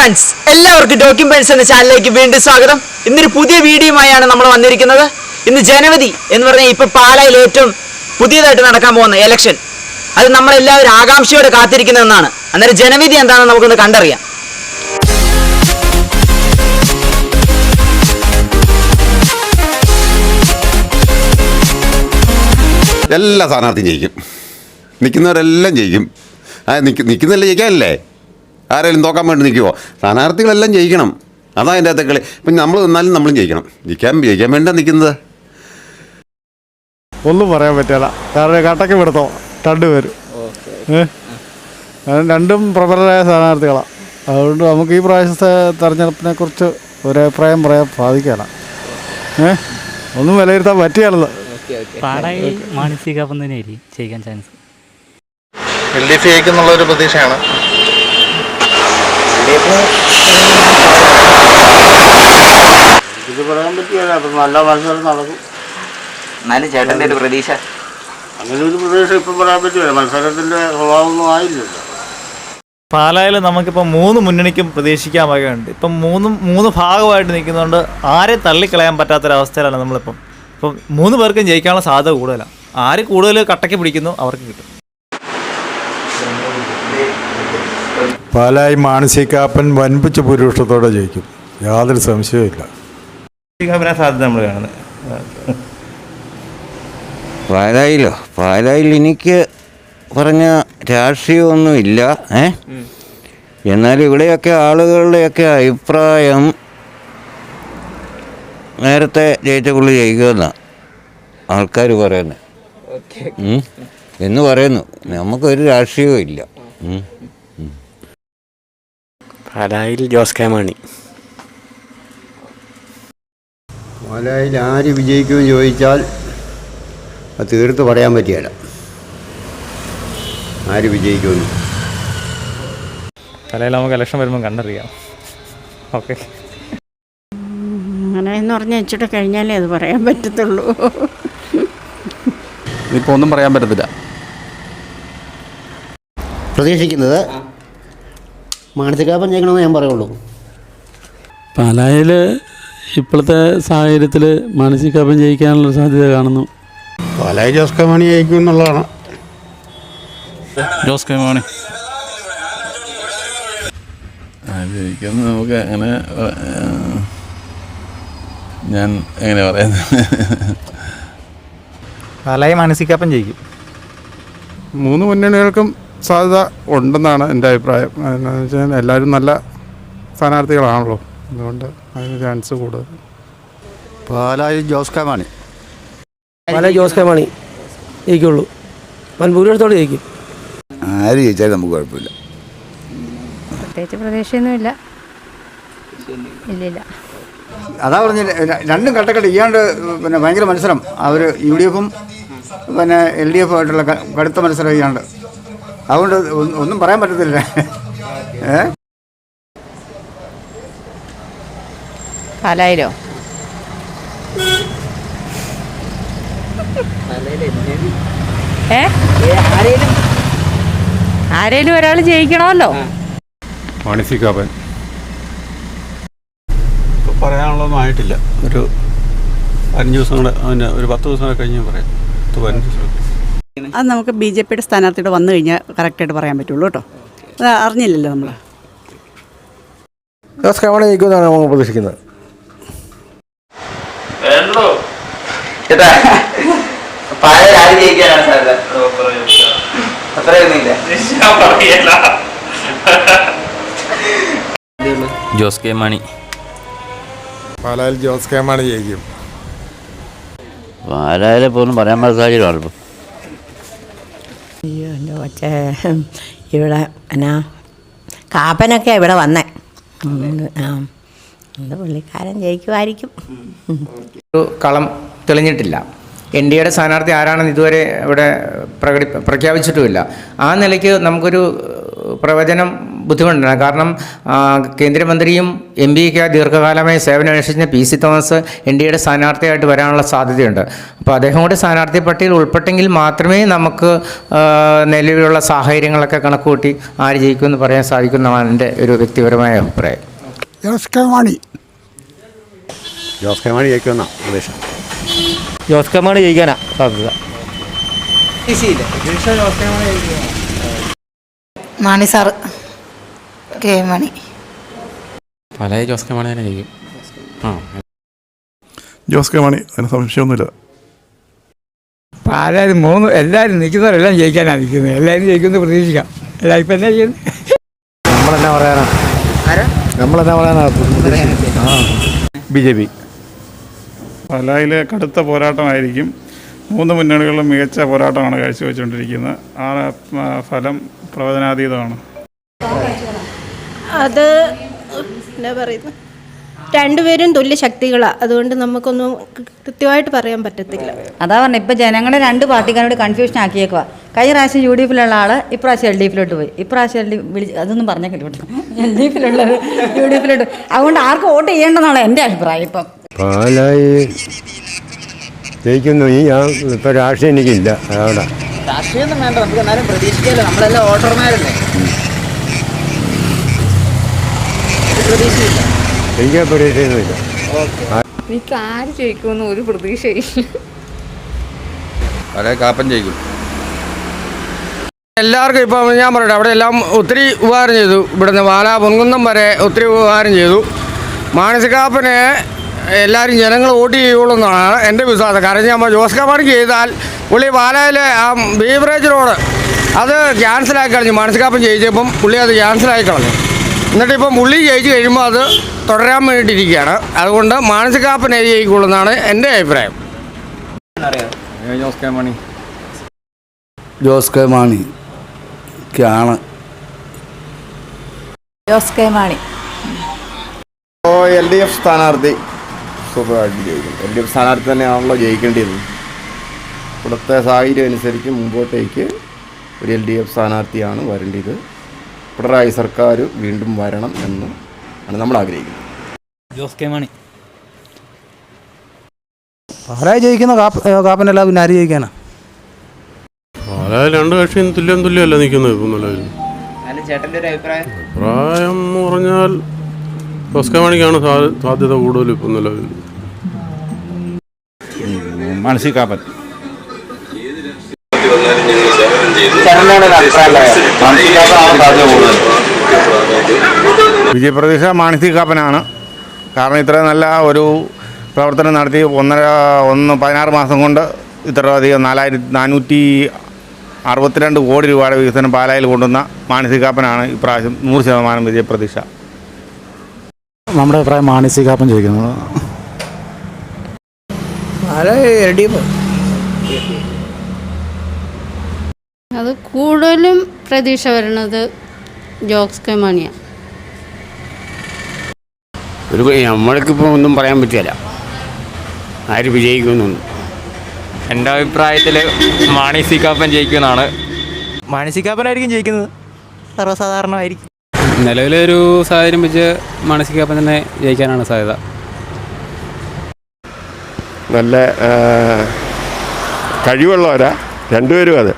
Friends എല്ലാവർക്കും documents എന്ന ചാനലിലേക്ക് വീണ്ടും സ്വാഗതം. ഇന്നൊരു പുതിയ വീഡിയോയുമായാണ് നമ്മൾ വന്നിരിക്കുന്നത്. ഇന്ന് ജനവധി എന്ന് പറഞ്ഞാൽ ഇപ്പൊ പാലായിൽ ഏറ്റവും പുതിയതായിട്ട് നടക്കാൻ പോകുന്ന ഇലക്ഷൻ അത് നമ്മളെല്ലാവരും ആകാംക്ഷയോടെ കാത്തിരിക്കുന്നതെന്നാണ് അന്നേരം ജനവിധി എന്താണെന്ന് നമുക്കൊന്ന് കണ്ടറിയാം. എല്ലാ സ്ഥാനാർത്ഥിയും ജയിക്കും. നിൽക്കുന്നവരെല്ലാം ജയിക്കും. ആ നിൽക്ക് നിൽക്കുന്നതല്ലേ ജയിക്കാനല്ലേ? ആരെങ്കിലും നോക്കാൻ വേണ്ടി നിൽക്കുമോ സ്ഥാനാർത്ഥികളെല്ലാം ജയിക്കണം. അതാണ് അതിന്റെ അകത്തെ കളി. ഇപ്പം നമ്മൾ നിന്നാലും നമ്മളും ജയിക്കണം. ജയിക്കാൻ ജയിക്കാൻ വേണ്ട നിൽക്കുന്നത്. ഒന്നും പറയാൻ പറ്റില്ല. കാരണം കട്ടക്ക് വിടത്തോ രണ്ടുപേരും രണ്ടും പ്രബലരായ സ്ഥാനാർത്ഥികളാണ് അതുകൊണ്ട് നമുക്ക് ഈ പ്രാവശ്യത്തെ തെരഞ്ഞെടുപ്പിനെ കുറിച്ച് ഒരഭിപ്രായം പറയാൻ സാധിക്കാനാണ് ഏ? ഒന്നും വിലയിരുത്താൻ പറ്റിയാലത് തന്നെയായിരിക്കും ചെയ്യാൻ ചാൻസ്. എൽ ഡി എഫ് ജയിക്കുന്നുള്ളൊരു പ്രതീക്ഷയാണ്. ഇത് പറയാൻ പറ്റില്ല അപ്പം നല്ല മത്സരം നടക്കും. എന്നാലും ചേട്ടന്റെ ഒരു പ്രതീക്ഷ. അങ്ങനെ ഒരു പ്രദേശം ഇപ്പം പറയാൻ പറ്റില്ല മത്സരത്തിന്റെ സ്വഭാവമൊന്നും ആയില്ലല്ലോ. പാലായിൽ നമുക്കിപ്പോൾ മൂന്ന് മുന്നണിക്കും പ്രതീക്ഷിക്കാൻ വകയുണ്ട്. ഇപ്പം മൂന്നും മൂന്ന് ഭാഗമായിട്ട് നിൽക്കുന്നതുകൊണ്ട് ആരെ തള്ളിക്കളയാൻ പറ്റാത്തൊരവസ്ഥയിലാണ് നമ്മളിപ്പം. ഇപ്പം മൂന്ന് പേർക്കും ജയിക്കാനുള്ള സാധ്യത കൂടുതലാണ്. ആര് കൂടുതൽ കട്ടയ്ക്ക് പിടിക്കുന്നു അവർക്ക് കിട്ടും. പാലായി മാനസികാപ്പൻ വൻപിച്ച ഭൂരിപക്ഷത്തോടെ ജയിക്കും. യാതൊരു സംശയവുമില്ല സാധ്യത നമ്മൾ കാണുന്നത്. പാലായിലോ? പാലായിൽ എനിക്ക് പറഞ്ഞ രാഷ്ട്രീയമൊന്നുമില്ല ഏ? എന്നാൽ ഇവിടെയൊക്കെ ആളുകളുടെയൊക്കെ അഭിപ്രായം നേരത്തെ ജയിച്ച പുള്ളി ജയിക്കുമെന്നാണ് ആൾക്കാർ പറയുന്നത്. എന്ന് പറയുന്നു. നമുക്കൊരു രാഷ്ട്രീയവും ഇല്ല ഉം. പാലായിൽ ജോസ് കെ മാണി. പാലായിൽ ആര് വിജയിക്കുമെന്ന് ചോദിച്ചാൽ അത് തീർത്ത് പറയാൻ പറ്റിയല്ല. ആര് വിജയിക്കുമെന്ന്. പാലായിൽ നമുക്ക് ഇലക്ഷൻ വരുമ്പോൾ കണ്ടറിയാം. ഓക്കെ അങ്ങനെ എന്ന് പറഞ്ഞാൽ ഇച്ചിട്ട് കഴിഞ്ഞാലേ അത് പറയാൻ പറ്റത്തുള്ളൂ. ഇപ്പോൾ ഒന്നും പറയാൻ പറ്റത്തില്ല. പ്രതീക്ഷിക്കുന്നത് മാനസികാപം ചെയ്യണമെന്ന് ഞാൻ പറയുള്ളൂ. പാലായിൽ ഇപ്പോഴത്തെ സാഹചര്യത്തിൽ മാനസികാപം ജയിക്കാനുള്ള സാധ്യത കാണുന്നു. പാലായി ജോസ് കെ മാണി ജയിക്കും എന്നുള്ളതാണ്. ജോസ് കെ മാണി ജയിക്കുന്നു നമുക്ക് അങ്ങനെ ഞാൻ എങ്ങനെ പറയുന്നത് പാലായി മാനസികാപ്പം ജയിക്കും. മൂന്ന് മുന്നണികൾക്കും സാധ്യത ഉണ്ടെന്നാണ് എന്റെ അഭിപ്രായം. എന്താണെന്ന് വെച്ചാൽ എല്ലാവരും നല്ല സ്ഥാനാർത്ഥികളാണല്ലോ. അതുകൊണ്ട് അതിന് ചാൻസ് കൂടുതൽ. പാലായി ജോസ് കെ മാണി പാലായി ജോസ് കെ മാണി ജയിക്കുള്ളൂ. വൻ ഭൂരിപക്ഷത്തോടെ ജയിക്കും. ആര് ജയിച്ചാലും നമുക്ക് കുഴപ്പമില്ല. പ്രത്യേകിച്ച് പ്രതീക്ഷയൊന്നുമില്ല. ഇല്ലില്ല. അതാ പറഞ്ഞ രണ്ടും കട്ടക്കട്ട്. ഇയാണ്ട് പിന്നെ ഭയങ്കര മത്സരം. അവർ യു ഡി എഫും പിന്നെ എൽ ഡി എഫും ആയിട്ടുള്ള കടുത്ത മത്സരം ചെയ്യാണ്ട് അതുകൊണ്ട് ഒന്നും- പറയാൻ പറ്റത്തില്ല. ഏ? പാലായിലോ? ഏ? ആരേലും ഒരാൾ ജയിക്കണമല്ലോ? മാനസികാപ്പൻ പറയാനുള്ളതൊന്നും ആയിട്ടില്ല. ഒരു പതിനഞ്ച് ദിവസം കൂടെ അതിന് ഒരു പത്ത് ദിവസം കഴിഞ്ഞ് പറയാം. പത്ത് പതിനഞ്ച് ദിവസം. അത് നമുക്ക് ബി ജെ പിയുടെ സ്ഥാനാർത്ഥിയുടെ വന്നു കഴിഞ്ഞാൽ കറക്റ്റായിട്ട് പറയാൻ പറ്റുള്ളൂ കേട്ടോ. അത് അറിഞ്ഞില്ലല്ലോ നമ്മൾ മാണി ജയിക്കുമെന്നാണ് നമ്മൾ പ്രതീക്ഷിക്കുന്നത് പാലായിൽ ആര് ജയിക്കാനാണ് സാധ്യത അത്രയൊന്നുമില്ല. ജോസ് കെ മാണി. പാലായിൽ ജോസ് കെ മാണി ജയിക്കും. പാലായിലെ പോലും പറയാൻ പറ്റാത്ത സാഹചര്യമാണ് ഇപ്പം. കൊച്ചേ ഇവിടെ എന്നാ കാപ്പനൊക്കെ ഇവിടെ വന്നേ. ആ എന്ത് പുള്ളിക്കാരൻ ജയിക്കുമായിരിക്കും. ഒരു കളം തെളിഞ്ഞിട്ടില്ല. എൻ ഡി എയുടെ സ്ഥാനാർത്ഥി ആരാണെന്ന് ഇതുവരെ ഇവിടെ പ്രകടി പ്രഖ്യാപിച്ചിട്ടുമില്ല. ആ നിലയ്ക്ക് നമുക്കൊരു പ്രവചനം ബുദ്ധിമുട്ടുണ്ട് കാരണം കേന്ദ്രമന്ത്രിയും എം പിക്ക് ദീർഘകാലമായി സേവനം അനുഷ്ഠിച്ച P C Thomas N D എയുടെ സ്ഥാനാർത്ഥിയായിട്ട് വരാനുള്ള സാധ്യതയുണ്ട്. അപ്പോൾ അദ്ദേഹം കൂടി സ്ഥാനാർത്ഥി പട്ടികയിൽ ഉൾപ്പെട്ടെങ്കിൽ മാത്രമേ നമുക്ക് നിലവിലുള്ള സാഹചര്യങ്ങളൊക്കെ കണക്കുകൂട്ടി ആര് ജയിക്കുമെന്ന് പറയാൻ സാധിക്കുന്നതാണ് എന്റെ ഒരു വ്യക്തിപരമായ അഭിപ്രായം. ജോസ് കെ മാണി. ജോസ് കെ മാണി ജയിക്കുന്ന പ്രതീക്ഷ ജോസ് കെ മാണി ജയിക്കാനാ സാധ്യത. Mani sir K Mani. പല ജോസ് കെ മാണി തന്നെ ചെയ്യും ആ. ജോസ് കെ മാണി അതിന് സംശയമൊന്നുമില്ല. ആരായാലും മൂന്ന് എല്ലാവരും നിൽക്കുന്നവരെല്ലാം ജയിക്കാനാണ് നിൽക്കുന്നത്. എല്ലാവരും ജയിക്കുന്നത് പ്രതീക്ഷിക്കാം. എല്ലാവരും ഇപ്പം എന്നാ ചെയ്യുന്നത് നമ്മളെന്നാ പറയാനാ? നമ്മളെന്നാ പറയാനാ? ബി ജെ പി പലായിലെ കടുത്ത പോരാട്ടമായിരിക്കും. മൂന്ന് മുന്നണികളിലും മികച്ച പോരാട്ടമാണ് കാഴ്ചവെച്ചുകൊണ്ടിരിക്കുന്നത്. ആ, ഫലം പ്രവചനാതീതമാണ്. അത് എന്താ പറയുന്നത് രണ്ടുപേരും തുല്യ ശക്തികളാണ് അതുകൊണ്ട് നമുക്കൊന്നും കൃത്യമായിട്ട് പറയാൻ പറ്റത്തില്ല. അതാ പറഞ്ഞ ഇപ്പം ജനങ്ങളെ രണ്ട് പാർട്ടിക്കാരോട് കൺഫ്യൂഷൻ ആക്കിയേക്കുക കഴിഞ്ഞ പ്രാവശ്യം യു ഡി എഫിലുള്ള ആൾ ഇപ്രാവശ്യം എൽ ഡി എഫിലോട്ട് പോയി. ഇപ്രാവശ്യം എൽ ഡി വിളിച്ച് അതൊന്നും പറഞ്ഞേക്കില്ല ഇവിടെ എൽ ഡി എഫിലുള്ളത് യു ഡി എഫിലോട്ട് അതുകൊണ്ട് ആർക്ക് വോട്ട് ചെയ്യേണ്ടെന്നാണ് എന്റെ അഭിപ്രായം ഇപ്പം. പാലായി ജയിക്കുന്നു. ഈ ഇപ്പം രാഷ്ട്രീയം എനിക്കില്ല. അവിടെ രാഷ്ട്രീയമൊന്നും വേണ്ട. നമുക്ക് എന്നാലും പ്രതീക്ഷിക്കാമല്ലോ നമ്മളെല്ലാം വോട്ടർമാരല്ലേ. പ്രതീക്ഷയില്ല. എനിക്ക് പ്രതീക്ഷയൊന്നുമില്ല. എനിക്ക് ആര് ജയിക്കുമെന്ന് ഒരു പ്രതീക്ഷയില്ല. പല കാപ്പൻ ജയിക്കും. എല്ലാവർക്കും ഇപ്പൊ ഞാൻ പറയട്ടെ അവിടെ എല്ലാം ഒത്തിരി ഉപകാരം ചെയ്തു. ഇവിടുന്ന് വാല പൊൻകുന്നം വരെ ഒത്തിരി ഉപകാരം ചെയ്തു. മാനസികാപ്പനെ എല്ലാവരും ജനങ്ങൾ വോട്ട് ചെയ്യുള്ളൂ എന്നാണ് എന്റെ വിശ്വാസം. കാരണം ഞാൻ ജോസ് കമാണിക്ക് ചെയ്താൽ പുള്ളി പാലായിലെ ആ ബീവറേജ് റോഡ് അത് ക്യാൻസലാക്കി കളഞ്ഞു. മനസ്സിലാപ്പം ജയിച്ചപ്പം പുള്ളി അത് ക്യാൻസലാക്കി കളഞ്ഞു. എന്നിട്ടിപ്പം പുള്ളി ജയിച്ച് കഴിയുമ്പോൾ അത് തുടരാൻ വേണ്ടിയിട്ടിരിക്കുകയാണ്. അതുകൊണ്ട് മാനസികാപ്പൻ എന്നാണ് എന്റെ അഭിപ്രായം. ജോസ് കെ മാണി. ജോസ് കെ മാണി ആണ് Jose K Mani. L D F സ്ഥാനാർത്ഥി. സൂപ്പറായിട്ട് ജയിക്കും. എൽ ഡി എഫ് സ്ഥാനാർത്ഥി തന്നെയാണല്ലോ ജയിക്കേണ്ടത് ഇവിടുത്തെ സാഹചര്യം അനുസരിച്ച് മുമ്പോട്ടേക്ക് ഒരു എൽ ഡി എഫ് സ്ഥാനാർത്ഥിയാണ് വരേണ്ടത്. പിണറായി സർക്കാർ വീണ്ടും വരണം എന്ന് ആണ് നമ്മൾ ആഗ്രഹിക്കുന്നത്. ജോസ് കെ മാണി. പാലായി ജയിക്കുന്ന കാപ്പനല്ല പിന്നെ ആര് ജയിക്കാനാ? പാലായിൽ രണ്ട് കക്ഷിയും തുല്യം തുല്യമല്ല നിൽക്കുന്നത് ഇപ്പം നിലവിൽ. അഭിപ്രായം? പ്രായം എന്ന് പറഞ്ഞാൽ ജോസ് കെ മാണിക്കാണ് സാധ്യത കൂടുതൽ ഇപ്പം നിലവിൽ. അഭിപ്രായം വിജയപ്രതീക്ഷ മാനസികാപ്പനാണ് കാരണം ഇത്ര നല്ല ഒരു പ്രവർത്തനം നടത്തി ഒന്നര ഒന്ന് പതിനാറ് മാസം കൊണ്ട് ഇത്രയധികം നാലായിരത്തി നാനൂറ്റി അറുപത്തിരണ്ട് കോടി രൂപയുടെ വികസനം പാലായിൽ കൊണ്ടുവന്ന മാനസികാപ്പനാണ് ഇപ്രാവശ്യം നൂറ് ശതമാനം വിജയപ്രതീക്ഷ. നമ്മുടെ അഭിപ്രായം മാനസികാപ്പം ചോദിക്കുന്നത്. അത് കൂടുതലും പ്രതീക്ഷ വരുന്നത് ജോക്സ് കെ മാണിയാണ് ഒരു നമ്മൾക്കിപ്പോൾ ഒന്നും പറയാൻ പറ്റില്ല. ആര് വിജയിക്കുന്നു എന്റെ അഭിപ്രായത്തിൽ മാണി സി കാപ്പൻ ജയിക്കുമെന്നാണ്. മാനസികാപ്പനായിരിക്കും ജയിക്കുന്നത്. സർവസാധാരണമായിരിക്കും. നിലവിലെ ഒരു സാഹചര്യം വെച്ച് മാനസികപ്പം തന്നെ ജയിക്കാനാണ് സാധ്യത. നല്ല കഴിവുള്ളവരാ. രണ്ടുപേരും അത്.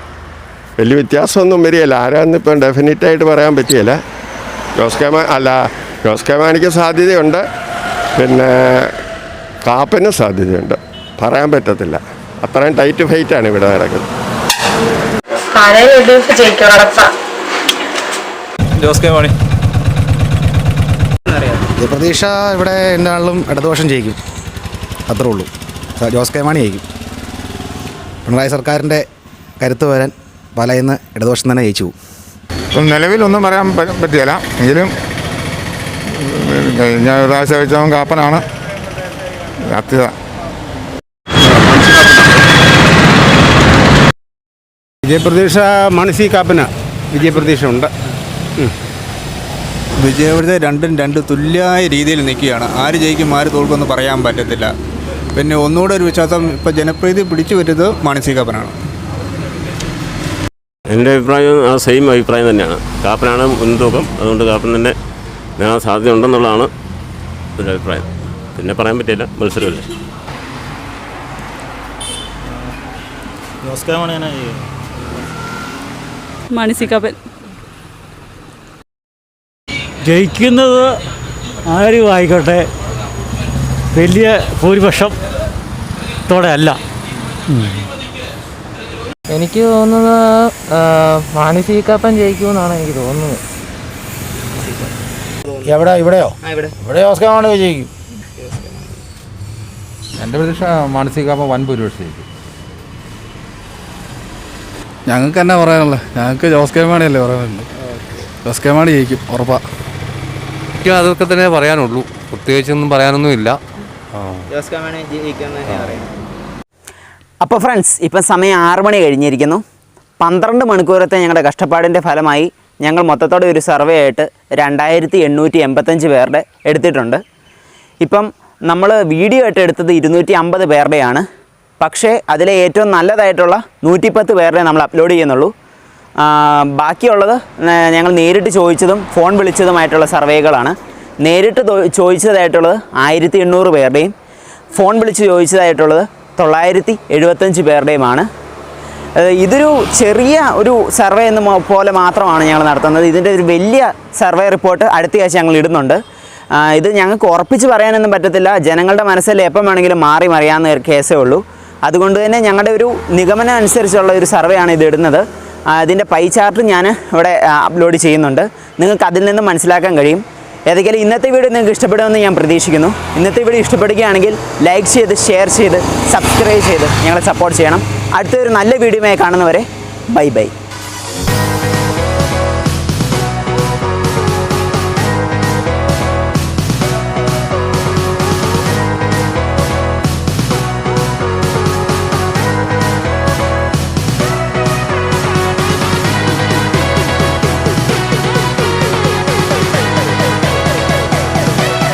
വലിയ വ്യത്യാസമൊന്നും വരികയില്ല. ആരാന്ന് ഇപ്പം ഡെഫിനറ്റായിട്ട് പറയാൻ പറ്റിയല്ല. ജോസ് കെ മാ അല്ല ജോസ് കെ മാണിക്ക് സാധ്യതയുണ്ട്. പിന്നെ കാപ്പന് സാധ്യതയുണ്ട്. പറയാൻ പറ്റത്തില്ല. അത്രയും ടൈറ്റ് ഫൈറ്റാണ് ഇവിടെ നടക്കുന്നത്. ജോസ് കെ മാണി. പ്രതീക്ഷ ഇവിടെ എന്താണെങ്കിലും ഇടതുപക്ഷം ജയിക്കും. അത്രേ ഉള്ളൂ. ജോസ് കെ മാണി ജയിക്കും. പിണറായി സർക്കാരിന്റെ കരുത്ത് വരാൻ പലയിന്ന് ഇടതുപക്ഷം തന്നെ ജയിച്ചു. പോകും നിലവിലൊന്നും പറയാൻ പറ്റിയല്ല. എങ്കിലും കഴിഞ്ഞ പ്രാവശ്യം വെച്ചവൻ കാപ്പനാണ്. സാധ്യത വിജയപ്രതീക്ഷ മണസി കാപ്പന. വിജയപ്രതീക്ഷ ഉണ്ട്. വിജയപ്രത രണ്ടും രണ്ട് തുല്യമായ രീതിയിൽ നിൽക്കുകയാണ്. ആര് ജയിക്കും ആര് തോൽക്കുമെന്ന് പറയാൻ പറ്റത്തില്ല. പിന്നെ ഒന്നുകൂടെ ഒരു വിശ്വാസം ഇപ്പോൾ ജനപ്രീതി പിടിച്ചു വരുന്നത് മാനസികാപ്പനാണ് എന്റെ അഭിപ്രായം ആ സെയിം അഭിപ്രായം തന്നെയാണ്. കാപ്പനാണ് മുൻതൂക്കം. അതുകൊണ്ട് കാപ്പൻ തന്നെ നേടാൻ സാധ്യത ഉണ്ടെന്നുള്ളതാണ് എന്റെ അഭിപ്രായം. പിന്നെ പറയാൻ പറ്റില്ല മത്സരമല്ലേ. മാനസികാപ്പൻ ജയിക്കുന്നത് ആരും ആയിക്കോട്ടെ വലിയ ഭൂരിപക്ഷം തോടെ അല്ല. എനിക്ക് തോന്നുന്നത് മാനസികപ്പൻ ജയിക്കുമെന്നാണ് എനിക്ക് തോന്നുന്നത്. എവിടെ ഇവിടെയോ? ആ ഇവിടെ. ഇവിടെ ജോസ് മാണി ജയിക്കും? എന്റെ പ്രതീക്ഷ മാനസികാപ്പ വൻ ഭൂരിപക്ഷം ജയിക്കും. ഞങ്ങൾക്ക് എന്നാ പറയാനുള്ളത്? ഞങ്ങൾക്ക് ജോസ് കെ മാണിയല്ലേ പറയാനുള്ളത്? ജോസ് കെ മാണി ജയിക്കും ഉറപ്പാ. എനിക്ക് അതൊക്കെ തന്നെ പറയാനുള്ളൂ. പ്രത്യേകിച്ചൊന്നും പറയാനൊന്നുമില്ല. പറയുന്നത് അപ്പോൾ ഫ്രണ്ട്സ് ഇപ്പം സമയം ആറ് മണി കഴിഞ്ഞിരിക്കുന്നു. പന്ത്രണ്ട് മണിക്കൂറത്തെ ഞങ്ങളുടെ കഷ്ടപ്പാടിന്റെ ഫലമായി ഞങ്ങൾ മൊത്തത്തോടെ ഒരു സർവേ ആയിട്ട് രണ്ടായിരത്തി എണ്ണൂറ്റി എൺപത്തഞ്ച് പേരുടെ എടുത്തിട്ടുണ്ട്. ഇപ്പം നമ്മൾ വീഡിയോ ആയിട്ട് എടുത്തത് ഇരുന്നൂറ്റി അമ്പത് പേരുടെയാണ്. പക്ഷേ അതിലെ ഏറ്റവും നല്ലതായിട്ടുള്ള നൂറ്റിപ്പത്ത് പേരുടെ നമ്മൾ അപ്ലോഡ് ചെയ്യുന്നുള്ളൂ. ബാക്കിയുള്ളത് ഞങ്ങൾ നേരിട്ട് ചോദിച്ചതും ഫോൺ വിളിച്ചതുമായിട്ടുള്ള സർവേകളാണ്. നേരിട്ട് ചോദിച്ചതായിട്ടുള്ളത് ആയിരത്തി എണ്ണൂറ് പേരുടെയും ഫോൺ വിളിച്ച് ചോദിച്ചതായിട്ടുള്ളത് തൊള്ളായിരത്തി എഴുപത്തഞ്ച് പേരുടെയുമാണ് ഇതൊരു ചെറിയ ഒരു സർവേ എന്ന് പോലെ മാത്രമാണ് ഞങ്ങൾ നടത്തുന്നത്. ഇതിന്റെ ഒരു വലിയ സർവേ റിപ്പോർട്ട് അടുത്ത ആഴ്ച ഞങ്ങൾ ഇടുന്നുണ്ട്. ഇത് ഞങ്ങൾക്ക് ഉറപ്പിച്ച് പറയാനൊന്നും പറ്റത്തില്ല. ജനങ്ങളുടെ മനസ്സിൽ എപ്പം വേണമെങ്കിലും മാറി മറിയാവുന്ന കേസേ ഉള്ളൂ. അതുകൊണ്ട് തന്നെ ഞങ്ങളുടെ ഒരു നിഗമനം അനുസരിച്ചുള്ള ഒരു സർവേ ആണ് ഇത് ഇടുന്നത്. ആ, ഇതിന്റെ പൈ ചാർട്ട് ഞാൻ ഇവിടെ അപ്ലോഡ് ചെയ്യുന്നുണ്ട്. നിങ്ങൾക്ക് അതിൽ നിന്ന് മനസ്സിലാക്കാൻ കഴിയും. ഏതെങ്കിലും ഇന്നത്തെ വീഡിയോ നിങ്ങൾക്ക് ഇഷ്ടപ്പെടുമെന്ന് ഞാൻ പ്രതീക്ഷിക്കുന്നു. ഇന്നത്തെ വീഡിയോ ഇഷ്ടപ്പെടുകയാണെങ്കിൽ ലൈക്ക് ചെയ്ത് ഷെയർ ചെയ്ത് സബ്സ്ക്രൈബ് ചെയ്ത് ഞങ്ങളെ സപ്പോർട്ട് ചെയ്യണം. അടുത്തൊരു നല്ല വീഡിയോയുമായി കാണുന്നവരെ ബൈ ബൈ